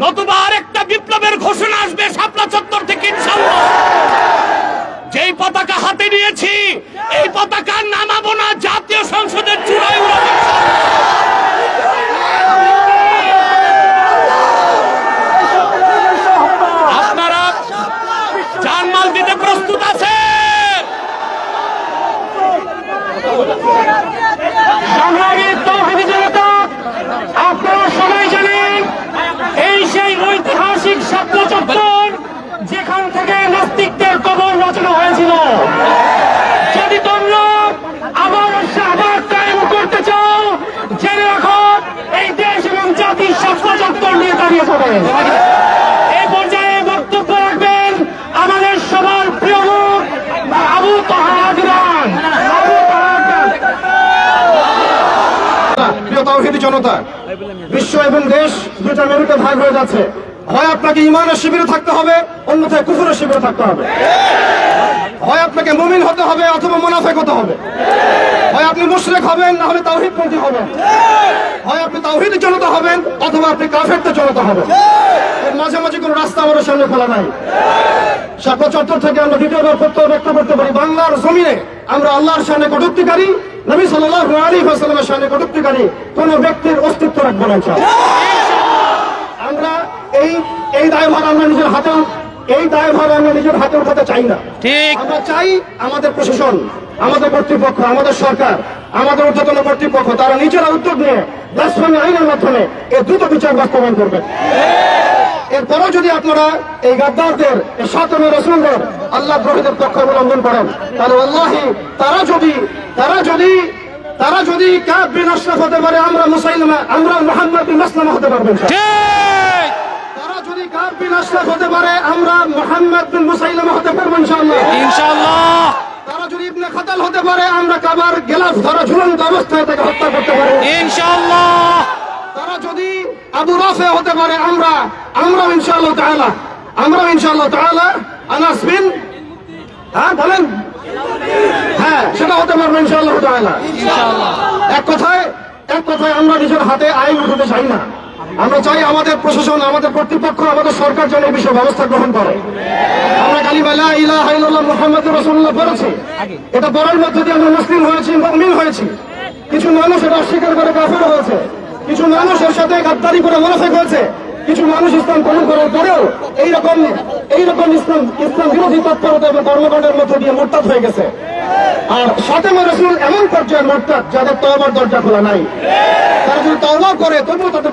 নতুবা আরেকটা বিপ্লবের ঘোষণা আসবে শাপলা চত্বর থেকে ইনশাল্লাহ যেই পতাকা হাতে নিয়েছি, এই পতাকা নামাবো না জাতীয় সংসদের চূড়ায় আপনারা জানমাল দিতে প্রস্তুত সংগ্রামী তৌহিদি জনতা আপনারা সবাই জানেন এই সেই ঐতিহাসিক শাপলা চত্বর যেখান থেকে নাস্তিকদের কবর রচনা হয়েছিল যদি তোমরা আবার শাহবাগ কায়েম করতে চাও জেনে রাখো এই দেশ এবং জাতির শাপলা চত্বর নিয়ে এই পর্যায়ে বক্তব্য রাখবেন আমাদের সবার প্রিয় আবু তাহাদিরান আবু প্রিয় তৌহিদি জনতা বিশ্ব এবং দেশ দুটা মেরুতে ভাগ হয়ে যাচ্ছে। হয় আপনাকে ইমানের শিবিরে থাকতে হবে অন্যথায় কুকুরের শিবিরে থাকতে হবে। হয় আপনাকে মুমিন হতে হবে অথবা মুনাফেক হতে হবে। হয় আপনি মুশরিক হবেন, না হলে তাওহিদপন্থী হবেন। হয় আপনি তাওহিদি জনতা হবেন, অথবা আপনি কাফেরদের জনতা হবেন। এর মাঝামাঝি কোনো রাস্তা আমাদের সামনে খোলা নাই। শাপলা চত্বর থেকে আমরা দ্বিতীয়বার প্রত্যয় ব্যক্ত করতে পারি, বাংলার জমিনে আমরা আল্লাহর সামনে কটুক্তিকারী, নবী সাল্লাল্লাহু আলাইহি ওয়াসাল্লামের সামনে কটুক্তিকারী কোন ব্যক্তির অস্তিত্ব রাখব না। আমরা এই এই দায়ভার আমরা নিজের হাতে এই দায়ভার আমরা নিজের হাতে উঠাতে চাই না। ঠিক। আমরা চাই আমাদের প্রশাসন আমাদের কর্তৃপক্ষ আমাদের সরকার আমাদের ঊর্ধ্বতন কর্তৃপক্ষ তারা নিজেরা উদ্যোগ নিয়ে ব্লাসফেমি আইনের মাধ্যমে এর দ্রুত বিচার বাস্তবায়ন করবে। এরপরেও যদি আপনারা এই গাদ্দারদের এই সাতমে রসুলদের আল্লাহ গ্রহীদের পক্ষ অবলম্বন করেন তাহলে আল্লাহি তারা যদি তারা যদি তারা যদি ক্যাব বিন আশরাফ হতে পারে আমরা মুসাইলমা আমরা মোহাম্মদ বিনাসলামা হতে পারবেন কাব বিন আশরাফ হতে পারে আমরা মোহাম্মদ বিন মুসাইলমা হতে পারব ইনশাআল্লাহ। ইনশাআল্লাহ। তারা যদি ইবনে খাতাল হতে পারে আমরা কাবার গেলাফ ধরা ঝুলন্ত অবস্থায় তাকে হত্যা করতে পারি। ইনশাআল্লাহ। তারা যদি আবু রাফে হতে পারে আমরা আমরাও ইনশাআল্লাহ তাআলা আমরাও ইনশাআল্লাহ তাআলা আনাস বিন হ্যাঁ বলেন। হ্যাঁ সেটা হতে পারবে ইনশাআল্লাহ তাআলা। এক কথায় এক কথায় আমরা নিজের হাতে আইন উঠাতে চাই না। আমরা চাই আমাদের প্রশাসন আমাদের কর্তৃপক্ষ আমাদের সরকার যেন এই বিষয়ে ব্যবস্থা গ্রহণ করে। আমরা ইল্লাল্লাহ পড়েছি এটা মধ্যে দিয়ে আমরা মুসলিম হয়েছি মুমিন হয়েছি। কিছু মানুষ এটা অস্বীকার করে কাফের হয়েছে। কিছু মানুষ এর সাথে গাদ্দারি করে মুনাফিক হয়েছে। কিছু মানুষ ইসলাম কবুল করার পরেও এইরকম এইরকম ইসলাম ইসলাম বিরোধী তৎপরতা এবং কর্মকাণ্ডের মধ্যে দিয়ে মোরতাদ হয়ে গেছে। আর সাতেমা রসুল এমন পর্যায়ে মোরতাদ যাদের তওবার দরজা খোলা নাই। তারা যদি তওবা করে তবুও কদর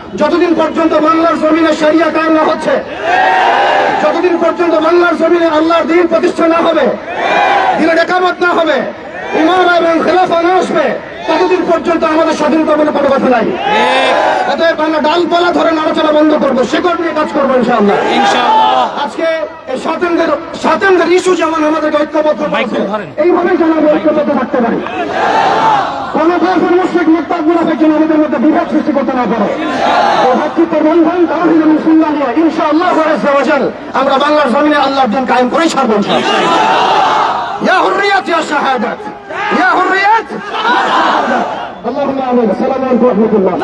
যতদিন পর্যন্ত বাংলার জমিনে শরিয়া কায়েম না হচ্ছে যতদিন পর্যন্ত বাংলার জমিনে আল্লাহর দিন প্রতিষ্ঠা না হবে দিনের একামত না হবে ইমাম এবং খেলাফা না আসবে ততদিন পর্যন্ত আমাদের স্বাধীনতা বলে কোনো কথা নাই। অতএব আমরা ডালপালা ধরে নাড়াচাড়া বন্ধ করব শেকড় নিয়ে কাজ করব ইনশাআল্লাহ। আজকে এই স্বাতন্ত্রের স্বাতন্ত্রের ইস্যু যেমন আমাদেরকে ঐক্যবদ্ধ। এইভাবেই যেন আমরা ঐক্যবদ্ধ থাকতে পারি। কোন কাফের মুশরিক মুক্তাদ মুনাফিক যেন আমাদের মধ্যে বিভাগ সৃষ্টি করতে না পারে এই ভাতৃত্বের বন্ধন তাওহীদ এবং সুন্নাহ নিয়ে ইনশাআল্লাহ আল্লাহ ওয়াজাল আমরা বাংলার জমিনে আল্লাহর দিন কায়েম করেই ছাড়বো ইনশাআল্লাহ ইয়া হুররিয়াত ইয়া শাহাদাত ইয়া হুররিয়াত اللهم امين السلام عليكم ورحمه الله